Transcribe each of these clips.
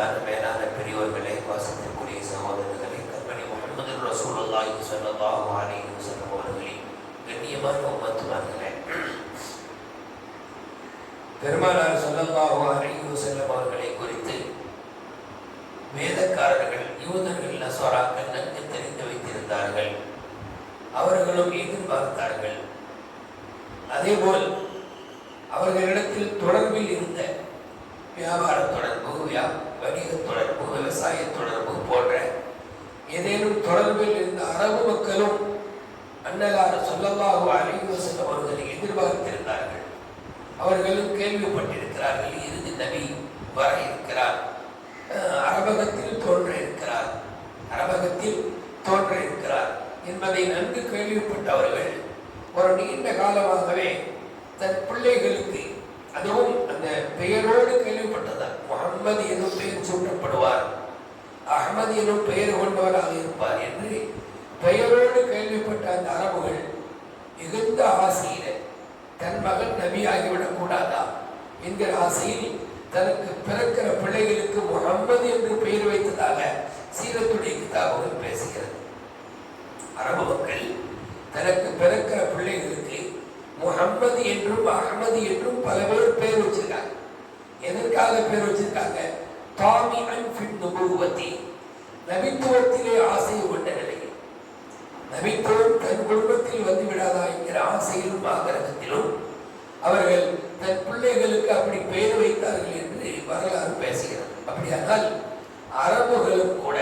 கண்ணியத்தான மேலான பெரியோர்களே வாசத்திற்குரிய சகோதரர்களே கண்மணி முகமது ரசூலுல்லாஹி ஸல்லல்லாஹு அலைஹி வஸல்லம் அவர்களின் கண்ணியமான உம்மத்துமார்களே. பெருமானார் ஸல்லல்லாஹு அலைஹி வஸல்லம் அவர்களை குறித்து வேதக்காரர்கள் யூதர்கள் நஸ்வராக்கள் நன்கு தெரிந்து வைத்திருந்தார்கள். அவர்களும் எதிர்பார்த்தார்கள். அதேபோல் அவர்களிடத்தில் தொடர்பில் இருந்த வியாபார தொடர்பு வியா வணிக தொடர்பு விவசாய தொடர்பு போன்ற ஏதேனும் தொடர்பில் இருந்த அரபு மக்களும் அண்ணலாறு சொல்லமாக அலைஹி வஸல்லம் அவர்களை எதிர்பார்த்திருந்தார்கள். அவர்களும் கேள்விப்பட்டிருக்கிறார்கள் இறுதி நபி வர இருக்கிறார். அரபகத்தில் தோன்ற இருக்கிறார். அரபகத்தில் தோன்ற இருக்கிறார் என்பதை நன்கு கேள்விப்பட்டவர்கள் ஒரு நீண்ட காலமாகவே தன் பிள்ளைகளுக்கு அதுவும் அந்த பெயரோடு கேள்விப்பட்டதால் முகம்மது எனும் பெயர் சூட்டப்படுவார். அகமது எனும் பெயர் கொண்டவராக இருப்பார் என்று பெயரோடு கேள்விப்பட்ட அந்த அரபுகள் மிகுந்த ஆசையில தன் மகன் நபியாகிவிடக் கூடாதா? என்கிற ஆசையில் தனக்கு பிறக்கிற பிள்ளைகளுக்கு முகம்மது என்று பெயர் வைத்ததாக சீரத்துடைய கிதாபுகள் பேசுகிறது. அரபு மக்கள் தனக்கு பிறக்கிற பிள்ளைகளுக்கு முகம்மது என்றும் அகமது என்றும் பல பேர் எதற்காக பேர் வச்சிருக்காங்க தாமி அன்பின் நபுவத்தி நபித்துவத்திலே ஆசை கொண்ட நிலையில் நபித்துவம் தன் குடும்பத்தில் வந்து விடாதா என்கிற ஆசையிலும் ஆகிரகத்திலும் அவர்கள் தன் பிள்ளைகளுக்கு அப்படி பெயர் வைத்தார்கள் என்று வரலாறு பேசுகிறது. அப்படியானால் அரபுகளும் கூட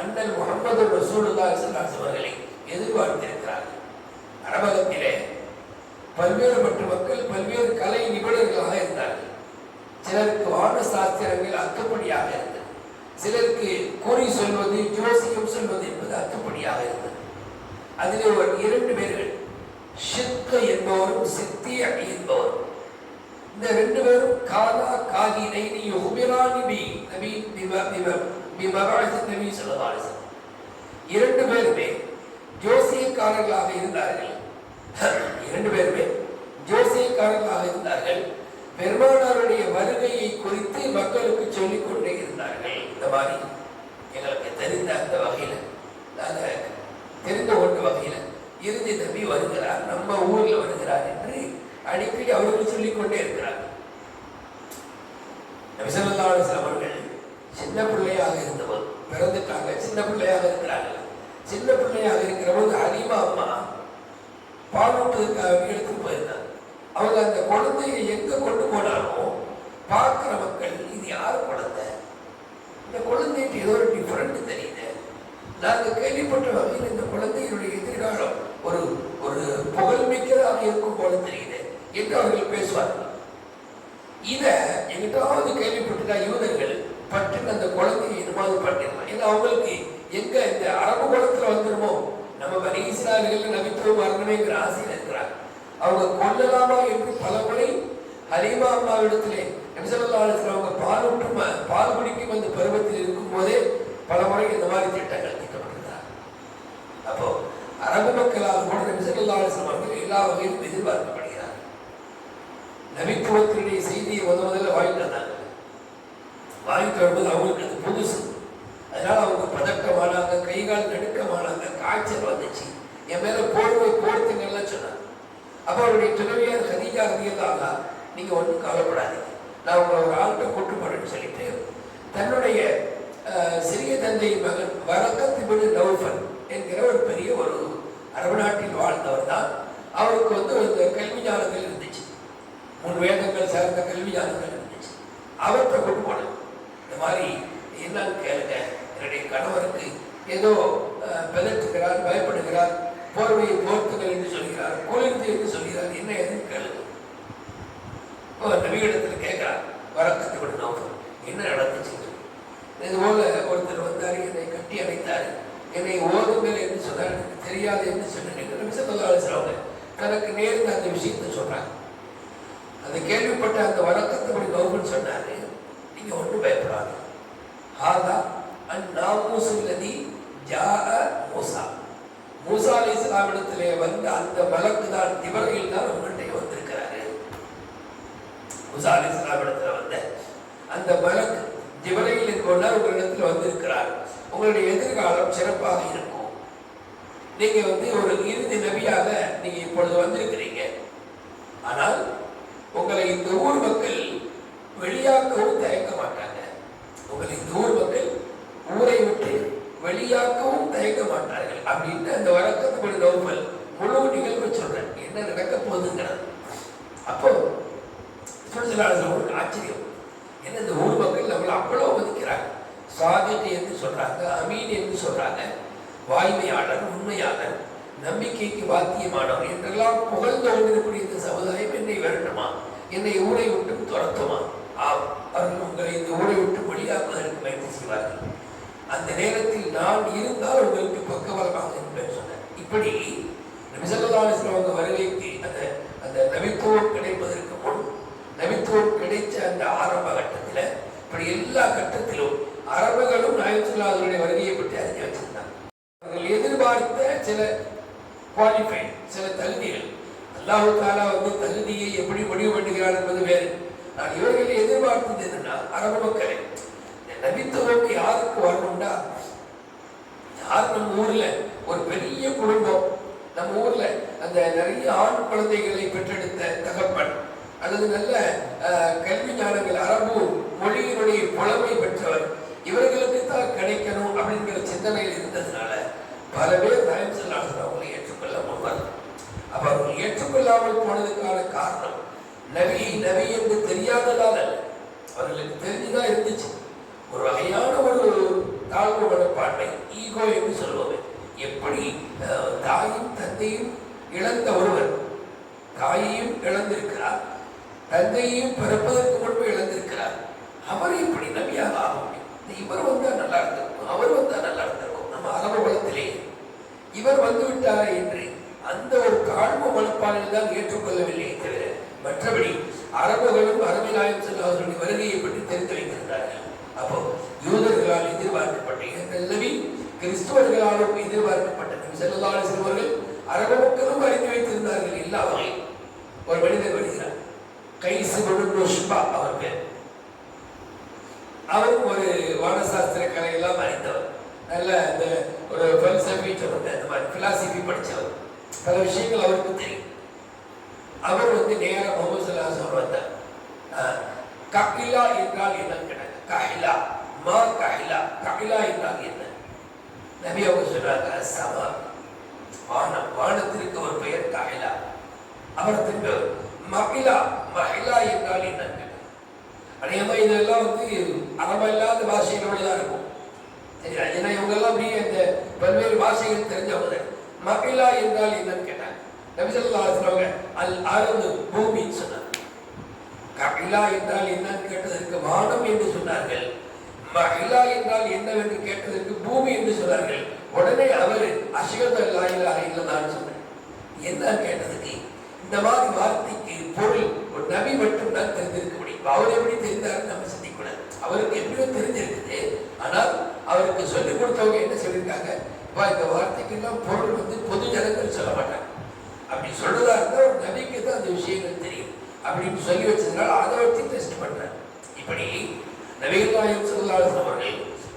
அண்ணல் முகமது ரசூலுல்லா ஸல்லல்லாஹு அவர்களை எதிர்பார்த்திருக்கிறார்கள். அரபகத்திலே பல்வேறுபட்ட மக்கள் பல்வேறு கலை நிபுணர்களாக இருந்தார்கள் சிலருக்கு வான சாஸ்திரங்கள் அத்துப்படியாக இருந்தது. சிலருக்கு கூறி சொல்வது ஜோசியம் சொல்வது என்பது அத்துப்படியாக இருந்தது. அதிலே ஒரு இரண்டு பேர்கள் சித்த என்பவரும் சித்திய என்பவரும். இந்த ரெண்டு பேரும் காலா காகி நைனி உபிரானி பி நபி நபி இரண்டு பேருமே ஜோசியக்காரர்களாக இருந்தார்கள். இரண்டு பேருமே ஜோசியக்காரர்களாக இருந்தார்கள். பெருமானாருடைய வருகையை குறித்து மக்களுக்கு சொல்லிக் கொண்டே இருந்தார்கள். இந்த மாதிரி எங்களுக்கு தெரிந்த அந்த வகையில் நாங்கள் தெரிந்து கொண்ட வகையில் இறுதி நபி வருகிறார் நம்ம ஊரில் வருகிறார் என்று அடிக்கடி அவர்கள் சொல்லிக் கொண்டே இருக்கிறார்கள். நபிசல்லாஸ் அவர்கள் சின்ன பிள்ளையாக இருந்தவர் பிறந்துட்டாங்க சின்ன பிள்ளையாக இருக்கிறார்கள். சின்ன பிள்ளையாக இருக்கிற போது அம்மா பாலூட்டுவதற்காக அவங்க அந்த குழந்தைய எங்க கொண்டு போனாலும் பார்க்குற மக்கள் இது யார் குழந்தை? இந்த குழந்தைக்கு ஏதோ ஒரு டிஃபரெண்ட் தெரியுது. நாங்கள் கேள்விப்பட்ட வகையில் இந்த குழந்தையினுடைய எதிர்காலம் ஒரு ஒரு புகழ்மிக்கதாக இருக்கும் போல தெரியுது. என்று அவர்கள் பேசுவார்கள் இதை எங்கிட்டாவது கேள்விப்பட்டுட்டா யூதர்கள் பட்டு அந்த குழந்தையை என்னமாவது பண்ணிடலாம் ஏன்னா அவங்களுக்கு எங்க இந்த அரபு குலத்துல வந்துருமோ? நம்ம பனி நவித்துவம் வரணுமேங்கிற ஆசையில் அவங்க கொல்லலாமா என்று பல முறை ஹலீமா அம்மாவிடத்திலே நிமிஷத்தில் அவங்க பால் ஊற்றும் பால் குடிக்கும் அந்த பருவத்தில் இருக்கும் போதே பல முறை இந்த மாதிரி திட்டங்கள் திட்டப்பட்டிருந்தார். அப்போ அரபு மக்களால் கூட நபிசல்லாஸ்லாம் அவர்கள் எல்லா வகையிலும் எதிர்பார்க்கப்படுகிறார். நபித்துவத்தினுடைய செய்தியை முத முதல்ல வாங்கிட்டு வந்தாங்க. வாங்கிட்டு வரும்போது அவங்களுக்கு அது புதுசு. அதனால அவங்க பதட்டமானாங்க கை கால் நடுக்கமானாங்க காய்ச்சல் வந்துச்சு. என் மேல போர்வை போர்த்துங்கள்லாம் சொன்னாங்க. அப்போ அவருடைய துணைவியார் ஹதீஜா ரதியல்லாஹா நீங்கள் ஒன்றும் கவலைப்படாதீங்க. நான் உங்களை ஒரு ஆள்கிட்ட கூட்டு போறேன்னு சொல்லிட்டு தன்னுடைய சிறிய தந்தையின் மகன் வரக்கத் இப்னு என்கிற ஒரு பெரிய ஒரு அரபு நாட்டில் வாழ்ந்தவர் தான். அவருக்கு வந்து இந்த கல்வி ஞானங்கள் இருந்துச்சு. மூணு வேதங்கள் சார்ந்த கல்வி ஞானங்கள் இருந்துச்சு. அவர்கிட்ட கொண்டு போனேன். இந்த மாதிரி என்னன்னு கேளுங்க. என்னுடைய கணவருக்கு ஏதோ அஹ், பிதற்றுகிறார் பயப்படுகிறார். போர்வையை போர்த்துகள் என்று சொல்கிறார் குளிர்ந்து என்று சொல்கிறார். என்ன எதுன்னு கேளுங்க நவீனத்தில் கேட்கிறார் வரக்கத்தை விட நோக்கம் என்ன நடந்துச்சு? இது போல ஒருத்தர் வந்தார் என்னை கட்டி அணைத்தார். என்னை ஓதுங்கள் என்று சொன்னார் எனக்கு தெரியாது என்று சொன்னேன் நபிசல்லாங்க தனக்கு நேர்ந்த அந்த விஷயத்தை சொல்றாங்க அந்த கேள்விப்பட்ட அந்த வழக்கத்தபடி கவர்மெண்ட் சொன்னாரு. நீங்க ஒன்றும் பயப்படாது ஹாதா அன் நாமூசுல்லதி ஜாஅ மோசா. மூசா அலி இஸ்லாமிடத்திலே வந்த அந்த மலக்கு தான் இவர்கள் தான் உங்கள்கிட்ட வந்திருக்கிறாரு. மூசா அலி இஸ்லாமிடத்தில் வந்த அந்த மலக்கு ஜிபரையில் கொண்டார் உங்களிடத்தில் வந்திருக்கிறார். உங்களுடைய எதிர்காலம் சிறப்பாக இருக்கும். நீங்க வந்து ஒரு இறுதி நபியாக நீங்க இப்பொழுது வந்திருக்கிறீங்க. ஆனால் உங்களை இந்த ஊர் மக்கள் வெளியாக்கவும் தயங்க மாட்டாங்க. உங்களை இந்த ஊர் மக்கள் ஊரை விட்டு வெளியாக்கவும் தயங்க மாட்டாங்க. அப்படின்னு அந்த வழக்கத்துப்படி நோபல். முழு நிகழ்வு சொல்றேன். என்ன நடக்க போகுதுங்கிறது. அப்போ சுற்றுலாளர்களுக்கு ஆச்சரியம். என்ன இந்த ஊர் மக்கள் நம்மளை அவ்வளோ மதிக்கிறாங்க சாதிட்டு என்று சொல்றாங்க அமீன் என்று சொல்றாங்க. வாய்மையாளர் உண்மையாளர் நம்பிக்கைக்கு வாத்தியமானவர் என்றெல்லாம் புகழ்ந்து கொண்டிருக்கக்கூடிய இந்த சமுதாயம் என்னை விரட்டுமா? என்னை ஊரை விட்டு துரத்துமா? ஆம் அவர்கள் உங்களை இந்த ஊரை விட்டு வெளியாக்குவதற்கு முயற்சி செய்வார்கள். அந்த நேரத்தில் நான் இருந்தால் உங்களுக்கு பக்கபலமாக இருப்பேன் சொன்னேன் இப்படி நபிசல்லாஸ்லாம் அவங்க வருகைக்கு அந்த அந்த நபித்துவம் கிடைப்பதற்கு முன் நபித்துவம் கிடைத்த அந்த ஆரம்ப கட்டத்தில் இப்படி எல்லா கட்டத்திலும் அரபுகளும் நாயத்துல்லாதனுடைய வருகையை பற்றி அறிஞ்சு வச்சிருந்தாங்க. அவர்கள் எதிர்பார்த்த சில குவாலிஃபை சில தகுதிகள். அல்லாஹு தாலா வந்து தகுதியை எப்படி முடிவு பண்ணுகிறார் என்பது வேறு. நான் இவர்கள் எதிர்பார்த்தது என்னன்னா அரபு மக்களை நபித்துவம் யாருக்கு வரணும்டா? யார் நம்ம ஊர்ல? ஒரு பெரிய குடும்பம். நம்ம ஊர்ல அந்த நிறைய ஆண் குழந்தைகளை பெற்றெடுத்த தகப்பன் அல்லது நல்ல கல்வி ஞானங்கள் அரபு மொழியினுடைய புலமை பெற்றவர். இவர்களுக்கு தான் கிடைக்கணும் அப்படிங்கிற சிந்தனையில் இருந்ததுனால பல பேர் நாயம் செல்லாசன் அவங்களை ஏற்றுக்கொள்ள முன்வர் அப்ப அவர்கள் ஏற்றுக்கொள்ளாமல் போனதுக்கான காரணம் நபி நவி என்று தெரியாததால் அவர்களுக்கு தெரிஞ்சுதான் இருந்துச்சு. ஒரு வகையான ஒரு தாழ்வு மனப்பான்மை ஈகோ என்று சொல்லுவோமே எப்படி? தாயும் தந்தையும் இழந்த ஒருவர். தாயையும் இழந்திருக்கிறார். தந்தையையும் பிறப்பதற்கு முன்பு இழந்திருக்கிறார். அவர் எப்படி நம்பியாக ஆக முடியும்? இவர் வந்தா நல்லா இருந்திருக்கும் அவர் வந்தா நல்லா இருந்திருக்கும் நம்ம அரபு குலத்திலே இவர் வந்து விட்டாரே என்று அந்த ஒரு தாழ்வு மனப்பான்மையில் தான் ஏற்றுக்கொள்ளவில்லையே தவிர மற்றபடி அரபுகளும் அரபிநாயம் செல்வார்களுடைய வருகையை பற்றி தெரிந்து வைத்திருந்தார்கள் அப்போ யூதர்களால் எதிர்பார்க்கப்பட்ட எங்கள் நபி கிறிஸ்துவர்களாலும் எதிர்பார்க்கப்பட்ட நபி ஸல்லல்லாஹு அரபு மக்களும் அறிந்து வைத்திருந்தார்கள் எல்லா வகையும் ஒரு மனிதர் வருகிறார். கைசு ஷுபா அவர் பேர் அவரும் ஒரு வானசாஸ்திர கலையெல்லாம் அறிந்தவர். நல்ல இந்த ஒரு பல்சபி சொல்லுங்க இந்த மாதிரி பிலாசபி படித்தவர் பல விஷயங்கள் அவருக்கு தெரியும். அவர் வந்து நேராக முகமது சல்லாஹ் வந்தார். கபிலா என்றால் என்ன? கிடையாது கஹிலா. மா கஹிலா. கபிலா என்றால் என்ன? நபி அவங்க சொல்றாங்க சமா வானம் வானத்திற்கு ஒரு பெயர் கஹிலா. அவர் மகிழா மகிழா என்றால் என்ன அநேகமா இதெல்லாம் வந்து அரபு இல்லாத பாஷைகள் வழிதான் இருக்கும். சரியா ஏன்னா இவங்கெல்லாம் அப்படியே இந்த பல்வேறு பாஷைகள் தெரிஞ்சவங்க. மகிழா என்றால் என்னன்னு கேட்டாங்க. நபிசல்லா சொல்லுவாங்க அல் அருது பூமின்னு சொன்னாங்க. கபிலா என்றால் என்னன்னு கேட்டதற்கு வானம் என்று சொன்னார்கள். மகிழா என்றால் என்னவென்று கேட்டதற்கு பூமி என்று உடனே அவர் அஷ்ஹது அல்லா இலாஹ இல்லல்லாஹ்னு சொன்னார் என்ன கேட்டதுக்கு இந்த மாதிரி வார்த்தைக்கு பொருள் ஒரு நபி மட்டும் தான் தெரிந்திருக்க முடியும். அவர் எப்படி தெரிந்தார் நம்ம சிந்திக்கூடாது அவருக்கு எப்படியோ தெரிஞ்சிருக்குது. ஆனால் அவருக்கு சொல்லிக் கொடுத்தவங்க என்ன சொல்லியிருக்காங்க? இப்போ இந்த வார்த்தைக்கெல்லாம் பொருள் வந்து பொது ஜனங்கள் சொல்ல மாட்டாங்க. அப்படி சொல்றதா இருந்தால் ஒரு நபிக்கு தான் அந்த விஷயங்கள் தெரியும். அப்படின்னு சொல்லி வச்சதுனால அதை வச்சு டெஸ்ட் பண்றாங்க. இப்படி நபிகள்நாயகம் சொல்லாத அவர்கள்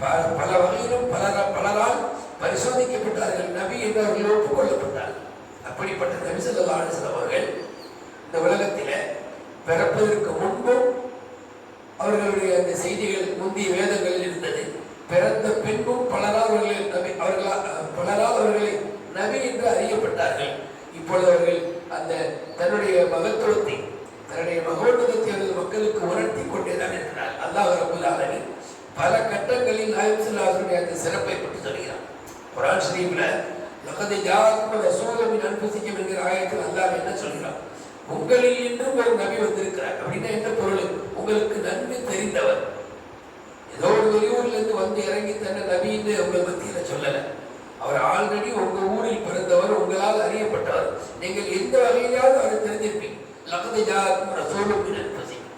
பல வகையிலும் பலர பலரால் பரிசோதிக்கப்பட்டார்கள். நபி என்றவர்கள் ஒப்புக்கொள்ளப்பட்டார்கள். அப்படிப்பட்ட நபி ஸல்லல்லாஹு அலைஹி அவர்கள் இந்த உலகத்தில் பிறப்பதற்கு முன்பும் அவர்களுடைய அந்த செய்திகள் முந்தைய வேதங்களில் இருந்தது. பிறந்த பின்பும் பலரால் அவர்களை நபி அவர்களால் பலரால் அவர்களை நபி என்று அறியப்பட்டார்கள். இப்பொழுது அவர்கள் அந்த தன்னுடைய மகத்துவத்தை தன்னுடைய மகோன்னதத்தை அவர்கள் மக்களுக்கு உணர்த்தி கொண்டேதான் இருக்கிறார் அல்லாஹ் ரபுல் ஆலமீன் சிறப்பை பற்றி சொல்கிறார் குரான் ஷரீஃப்ல லகது ஜாக்கும் ரசூலும் மின் அன்புசிக்கும் என்கிற ஆயத்தில் அல்லாஹ் என்ன சொல்கிறார் உங்களில் இன்றும் ஒரு நபி வந்திருக்கிறார். அப்படின்னா என்ன பொருள்? உங்களுக்கு நன்கு தெரிந்தவர். ஏதோ ஒரு வெளியூர்லேருந்து வந்து இறங்கி தன்னை நபின்னு உங்கள் மத்தியில் சொல்லலை. அவர் ஆல்ரெடி உங்க ஊரில் பிறந்தவர் உங்களால் அறியப்பட்டவர். நீங்கள் எந்த வகையிலாவது அவரை தெரிஞ்சிருப்பீங்க. லகது ஜாக்கும் ரசூலும் அன்புசிக்கும்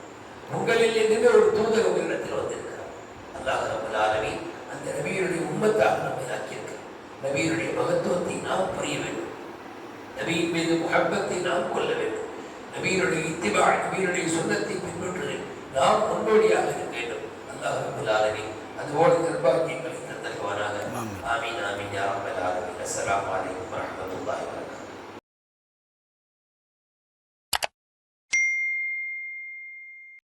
உங்களில் இருந்து ஒரு தூதர் உங்களிடத்தில் வந்திருக்கிறார். அல்லாஹ் ரபுல் ஆலமின் அந்த நபியினுடைய உம்மத்தாக நம்மை ஆக்கியிருக்கிறார் நபியினுடைய மகத்துவத்தை நாம் புரிய வேண்டும். நபியின் மீது முகப்பத்தை நாம் கொள்ள வேண்டும். நபியினுடைய இத்திபா நபியினுடைய சுண்ணத்தை பின்பற்றுவதில் நாம் முன்னோடியாக இருக்க வேண்டும். அல்லாஹ் ரப்பல் ஆலமீன் அதுபோல நிர்பாகியங்களை தந்தருவானாக. ஆமீன். ஆமீன் யா ரப்பல் ஆலமீன். அஸ்ஸலாமு அலைக்கும் வரஹ்மத்துல்லாஹி வபரகாத்துஹு